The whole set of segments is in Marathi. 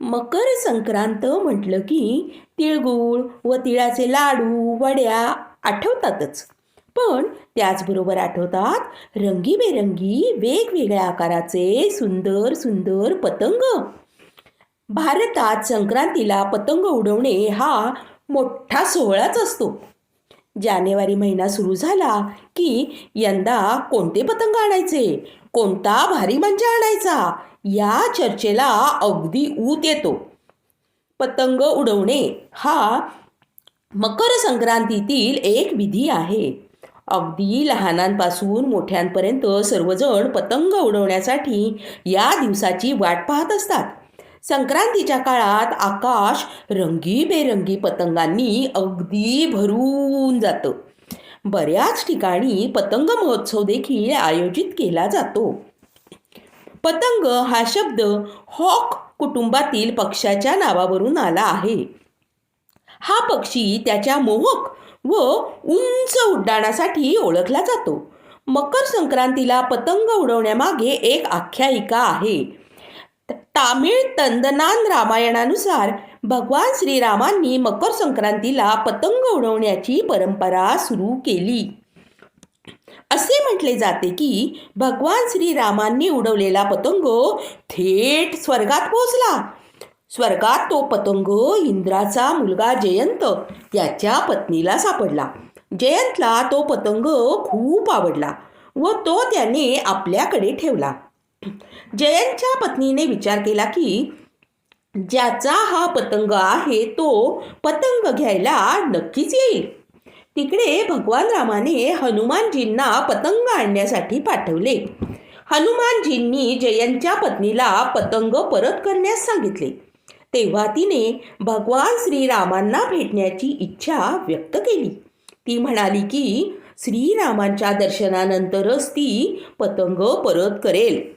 मकर संक्रांत म्हटलं की तिळगुळ व तिळाचे लाडू वड्या आठवतातच. पण त्याचबरोबर आठवतात रंगीबेरंगी वेगवेगळ्या आकाराचे सुंदर सुंदर पतंग. भारतात संक्रांतीला पतंग उडवणे हा मोठा सोहळाच असतो. जानेवारी महिना सुरू झाला की यंदा कोणते पतंग आणायचे? कोणता भारी मंजा आणायचा? या चर्चेला अगदी ऊत येतो. पतंग उडवणे हा मकर संक्रांतीतील एक विधी आहे. अगदी लहानांपासून मोठ्यांपर्यंत सर्वजण पतंग उडवण्यासाठी या दिवसाची वाट पाहत असतात. संक्रांतीच्या काळात आकाश रंगीबेरंगी पतंगांनी अगदी भरून जातं. बऱ्याच ठिकाणी पतंग महोत्सव देखील आयोजित केला जातो. पतंग हा शब्द हॉक कुटुंबातील पक्षाच्या नावावरून आला आहे. हा पक्षी त्याच्या मोहक व उंच उड्डाणासाठी ओळखला जातो. मकर संक्रांतीला पतंग उडवण्यामागे एक आख्यायिका आहे. तामिळ तंदनान रामायणानुसार भगवान श्रीरामांनी मकर संक्रांतीला पतंग उडवण्याची परंपरा सुरू केली. असे म्हटले जाते की भगवान श्रीरामांनी उडवलेला पतंग थेट स्वर्गात पोहोचला. स्वर्गात तो पतंग इंद्राचा मुलगा जयंत याच्या पत्नीला सापडला. जयंतला तो पतंग खूप आवडला व तो त्याने आपल्याकडे ठेवला. जयंतच्या पत्नीने विचार केला की ज्याचा हा पतंग आहे तो पतंग घ्यायला नक्कीच येईल. तिकडे भगवान रामाने हनुमानजींना पतंग आणण्यासाठी पाठवले. हनुमानजींनी जयंतच्या पत्नीला पतंग परत करण्यास सांगितले. तेव्हा तिने भगवान श्रीरामांना भेटण्याची इच्छा व्यक्त केली. ती म्हणाली की श्रीरामांच्या दर्शनानंतरच ती पतंग परत करेल.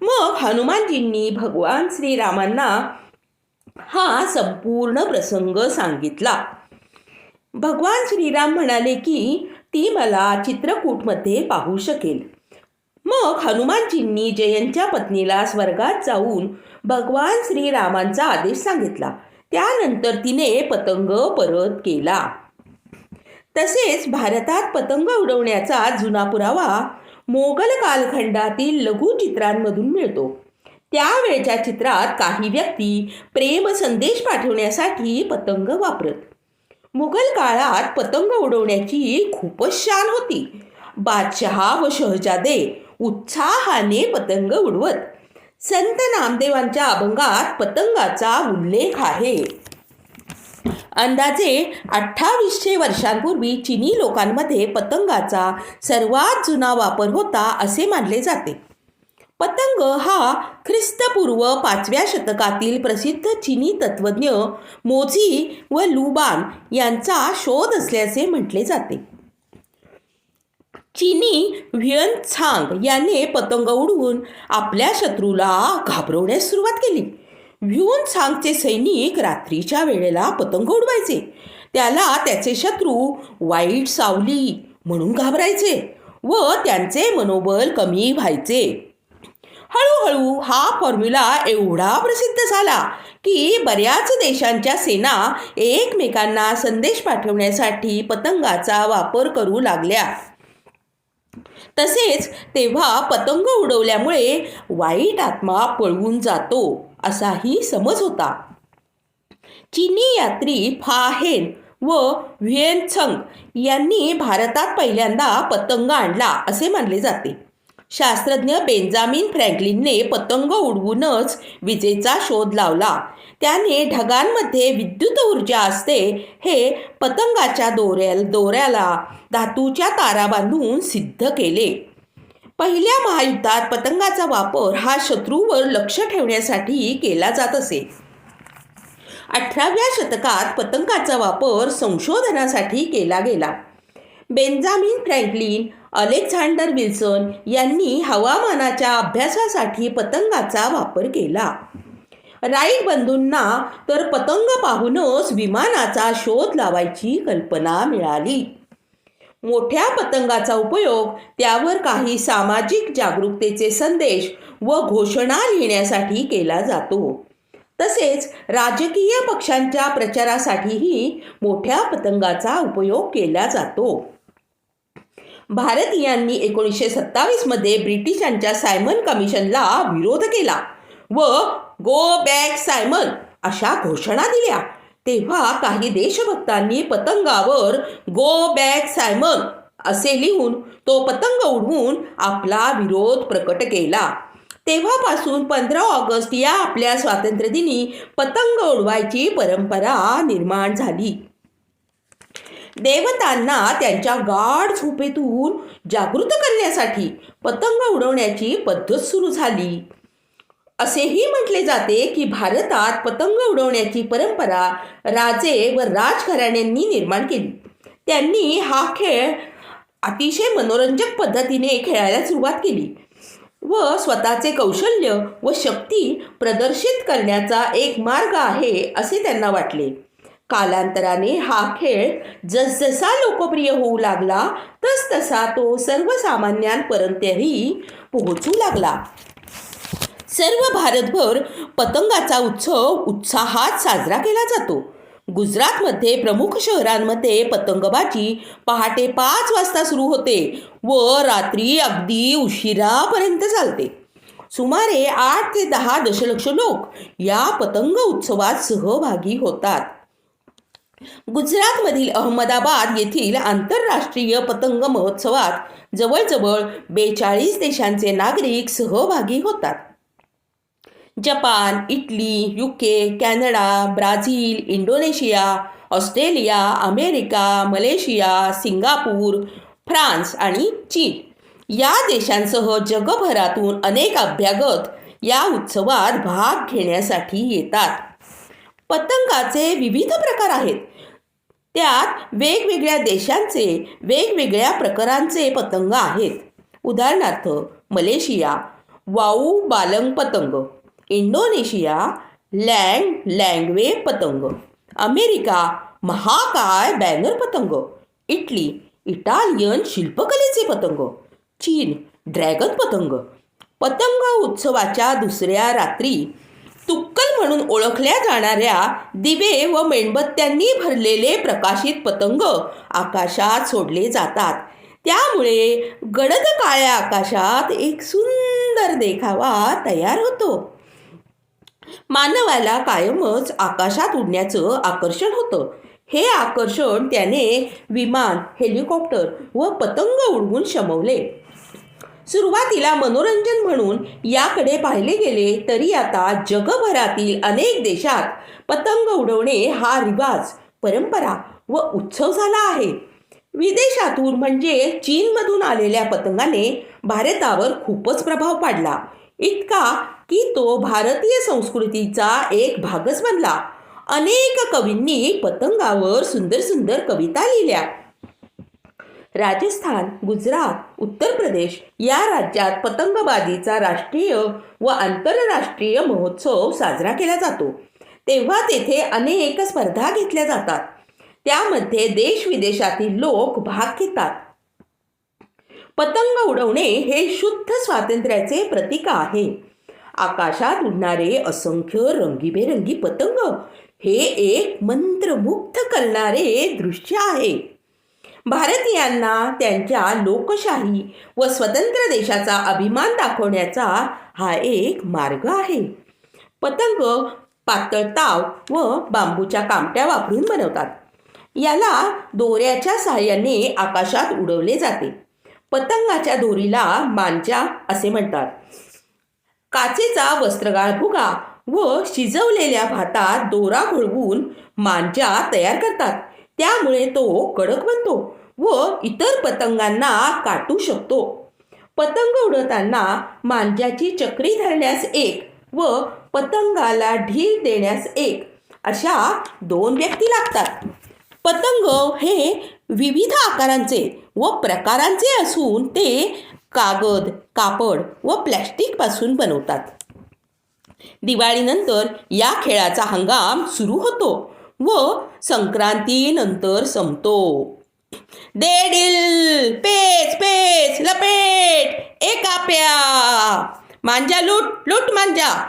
मग हनुमानजींनी भगवान श्रीरामांना हा संपूर्ण प्रसंग सांगितला. भगवान श्रीराम म्हणाले की ती मला चित्रकूटमध्ये पाहू शकेल. मग हनुमानजींनी जयंतच्या पत्नीला स्वर्गात जाऊन भगवान श्रीरामांचा आदेश सांगितला. त्यानंतर तिने पतंग परत केला. तसेच भारतात पतंग उडवण्याचा जुना पुरावा मोगल कालखंडातील लघुचित्रांमधून मिळतो. त्यावेळच्या चित्रात काही व्यक्ती प्रेम संदेश पाठवण्यासाठी पतंग वापरत. मुघल काळात पतंग उडवण्याची खूपच शान होती. बादशहा व शहजादे उत्साहाने पतंग उडवत. संत नामदेवांच्या अभंगात पतंगाचा उल्लेख आहे. अंदाजे अठ्ठावीसशे वर्षांपूर्वी चिनी लोकांमध्ये पतंगाचा सर्वात जुना वापर होता असे मानले जाते. पतंग हा ख्रिस्तपूर्व पाचव्या शतकातील प्रसिद्ध चिनी तत्त्वज्ञ मोझी व लुबान यांचा शोध असल्याचे म्हटले जाते. चिनी व्हियन छांग याने पतंग उडवून आपल्या शत्रूला घाबरवण्यास सुरुवात केली. व्ह्यून छांगचे सैनिक रात्रीच्या वेळेला पतंग उडवायचे. त्याला त्याचे शत्रू वाईट सावली म्हणून घाबरायचे व त्यांचे मनोबल कमी व्हायचे. हळूहळू हा फॉर्म्युला एवढा प्रसिद्ध झाला की बऱ्याच देशांच्या सेना एकमेकांना संदेश पाठवण्यासाठी पतंगाचा वापर करू लागल्या. तसेच तेव्हा पतंग उडवल्यामुळे वाईट आत्मा पळवून जातो असाही समज होता. चीनी यात्री फाहेन व व्हिएनसंग यांनी भारतात पहिल्यांदा पतंग आणला असे मानले जाते. शास्त्रज्ञ बेंजामिन फ्रँकलिनने पतंग उडवूनच विजेचा शोध लावला. त्याने ढगांमध्ये विद्युत ऊर्जा असते हे पतंगाच्या दोऱ्या दोऱ्याला धातूच्या तारा बांधून सिद्ध केले. पहिल्या महायुद्धात पतंगाचा वापर हा शत्रूवर लक्ष ठेवण्यासाठी केला जात असे. अठराव्या शतकात पतंगाचा वापर संशोधनासाठी केला गेला. बेंजामिन फ्रँकलिन अलेक्झांडर विल्सन यांनी हवामानाच्या अभ्यासासाठी पतंगाचा वापर केला. राईट बंधूंना तर पतंग पाहूनच विमानाचा शोध लावायची कल्पना मिळाली. मोठ्या पतंगाचा उपयोग त्यावर काही सामाजिक जागरूकतेचे संदेश व घोषणा लिहिण्यासाठी केला जातो. तसेच राजकीय पक्षांच्या प्रचारासाठीही मोठ्या पतंगाचा उपयोग केला जातो. भारतीयांनी एकोणीसशे सत्तावीसमध्ये ब्रिटिशांच्या सायमन कमिशनला विरोध केला व गो बॅक सायमन अशा घोषणा दिल्या. तेव्हा काही देशभक्तांनी पतंगावर गो बॅक सायमन असे लिहून तो पतंग उडवून आपला विरोध प्रकट केला. तेव्हापासून पंधरा ऑगस्ट या आपल्या स्वातंत्र्यदिनी पतंग उडवायची परंपरा निर्माण झाली. देवतांना त्यांच्या गाढ झोपेतून जागृत करण्यासाठी पतंग उडवण्याची पद्धत सुरू झाली. असेही म्हटले जाते की भारतात पतंग उडवण्याची परंपरा राजे व राजघराण्यांनी निर्माण केली. त्यांनी हा खेळ अतिशय मनोरंजक पद्धतीने खेळायला सुरुवात केली व स्वतःचे कौशल्य व शक्ती प्रदर्शित करण्याचा एक मार्ग आहे असे त्यांना वाटले. कालांतराने हा खेळ जसजसा लोकप्रिय होऊ लागला तसतसा तो सर्वसामान्यांपर्यंतही पोहोचू लागला. सर्व भारतभर पतंगाचा उत्सव उत्साहात साजरा केला जातो. गुजरातमध्ये प्रमुख शहरांमध्ये पतंगबाजी पहाटे पाच वाजता सुरू होते व रात्री अगदी उशिरापर्यंत चालते. सुमारे आठ ते दहा दशलक्ष लोक या पतंग उत्सवात सहभागी होतात. गुजरातमधील अहमदाबाद येथील आंतरराष्ट्रीय पतंग महोत्सवात जवळजवळ बेचाळीस देशांचे नागरिक सहभागी होतात. Japan Italy UK Canada Brazil Indonesia Australia America Malaysia Singapore France आणि चीन या देशांसह जगभरातून अनेक अभ्यागत या उत्सवात भाग घेण्यासाठी येतात. पतंगाचे विविध प्रकार आहेत. त्यात वेगवेगळ्या देशांचे वेगवेगळ्या प्रकारांचे पतंग आहेत. उदाहरणार्थ मलेशिया वाऊ बालंग पतंग इंडोनेशिया लँग लँगवे पतंग अमेरिका महाकाय बॅनर पतंग इटली इटालियन शिल्पकलेचे पतंग चीन ड्रॅगन पतंग. पतंग उत्सवाच्या दुसऱ्या रात्री तुक्कल म्हणून ओळखल्या जाणाऱ्या दिवे व मेणबत्त्यांनी भरलेले प्रकाशित पतंग आकाशात सोडले जातात. त्यामुळे गडद काळ्या आकाशात एक सुंदर देखावा तयार होतो. मानवाला कायमच आकाशात उडण्याचं आकर्षण होतं. हे आकर्षण त्याने विमान हेलिकॉप्टर व पतंग उडवून शमवले. सुरुवातीला मनोरंजन म्हणून याकडे पाहिले गेले तरी आता जगभरातील अनेक देशात पतंग उडवणे हा रिवाज परंपरा व उत्सव झाला आहे. विदेशातून म्हणजे चीनमधून आलेल्या पतंगाने भारतावर खूपच प्रभाव पाडला. इतका की तो भारतीय संस्कृतीचा एक भागच बनला. अनेक कवींनी पतंगावर सुंदर सुंदर कविता लिहिल्या. राजस्थान गुजरात उत्तर प्रदेश या राज्यात पतंगबाजीचा राष्ट्रीय व आंतरराष्ट्रीय महोत्सव साजरा केला जातो. तेव्हा तेथे अनेक स्पर्धा घेतल्या जातात. त्यामध्ये देश विदेशातील लोक भाग घेतात. पतंग उडवणे हे शुद्ध स्वातंत्र्याचे प्रतीक आहे. आकाशात उडणारे असंख्य रंगीबेरंगी पतंग हे एक मंत्रमुग्ध करणारे दृश्य आहे. भारतीयांना त्यांच्या लोकशाही व स्वतंत्र देशाचा अभिमान दाखवण्याचा हा एक मार्ग आहे. पतंग पातळ ताव व बांबूच्या कामट्या वापरून बनवतात. याला दोऱ्याच्या सहाय्याने आकाशात उडवले जाते. पतंगाच्या दोरीला मांजा असे म्हणतात. काचेचा वस्त्रगाळ भुगा व शिजवलेल्या भातात दोरा घोळवून मांजा तयार करतात. त्यामुळे तो कडक बनतो व इतर पतंगांना काटू शकतो. पतंग उडवताना मांजाची चक्री धरण्यास एक व पतंगाला ढील देण्यास एक अशा दोन व्यक्ती लागतात. पतंग हे विविध आकारांचे व प्रकारांचे असून ते कागद कापड व प्लॅस्टिकपासून बनवतात. दिवाळीनंतर या खेळाचा हंगाम सुरू होतो. व संक्रांतीनंतर संपतो. देडील पेच पेच लपेट एक आप्या मांजा लूट लूट मांजा.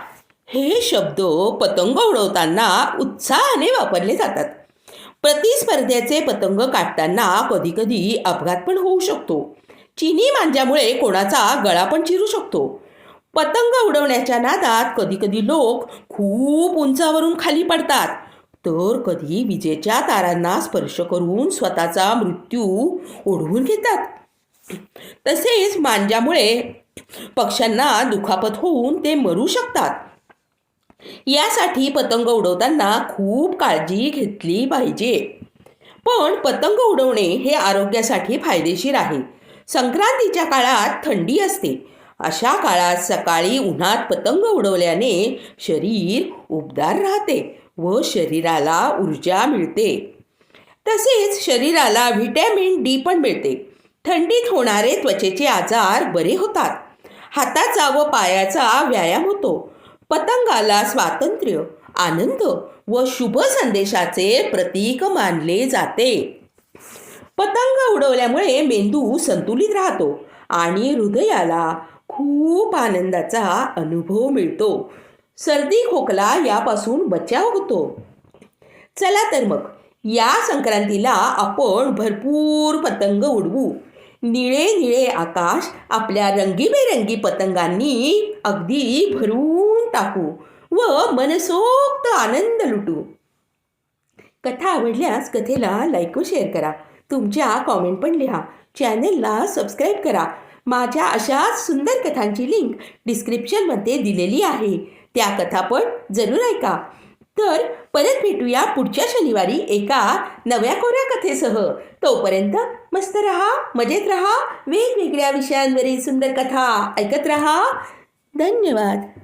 हे शब्द पतंग उडवताना उत्साहाने वापरले जातात. प्रतिस्पर्ध्याचे पतंग काढताना कधीकधी अपघात पण होऊ शकतो. चिनी मांज्यामुळे कोणाचा गळा पण चिरू शकतो. पतंग उडवण्याच्या नादात कधीकधी लोक खूप उंचावरून खाली पडतात. तर कधी विजेच्या तारांना स्पर्श करून स्वतःचा मृत्यू ओढवून घेतात. तसेच मांज्यामुळे पक्ष्यांना दुखापत होऊन ते मरू शकतात. यासाठी पतंग उडवताना खूप काळजी घेतली पाहिजे. पण पतंग उडवणे हे आरोग्यासाठी फायदेशीर आहे. संक्रांतीच्या काळात थंडी असते. अशा काळात सकाळी उन्हात पतंग उडवल्याने शरीर उबदार राहते. व शरीराला ऊर्जा मिळते. तसेच शरीराला व्हिटॅमिन डी पण मिळते. थंडीत होणारे त्वचेचे आजार बरे होतात. हाताचा व पायाचा व्यायाम होतो. पतंगाला स्वातंत्र्य आनंद व शुभ संदेशाचे प्रतीक मानले जाते. पतंग उडवल्यामुळे मेंदू संतुलित राहतो आणि हृदयाला खूप आनंदाचा अनुभव मिळतो. सर्दी खोकला यापासून बचाव होतो. चला तर मग या संक्रांतीला आपण भरपूर पतंग उडवू. निळे निळे आकाश आपल्या रंगीबेरंगी पतंगांनी अगदी भरून टाकू व मनसोक्त आनंद लुटू. कथा आवडल्यास कथेला लाईक व शेअर करा. तुमच्या कॉमेंट पण लिहा. चॅनेलला सबस्क्राईब करा. माझ्या अशाच सुंदर कथांची लिंक डिस्क्रिप्शनमध्ये दिलेली आहे. त्या कथा पण जरूर ऐका तर परत भेटूया पुढच्या शनिवारी एका नव्या कोऱ्या कथेसह. तोपर्यंत मस्त रहा मजेत रहा वेगवेगळ्या विषयांवरील सुंदर कथा ऐकत रहा. धन्यवाद.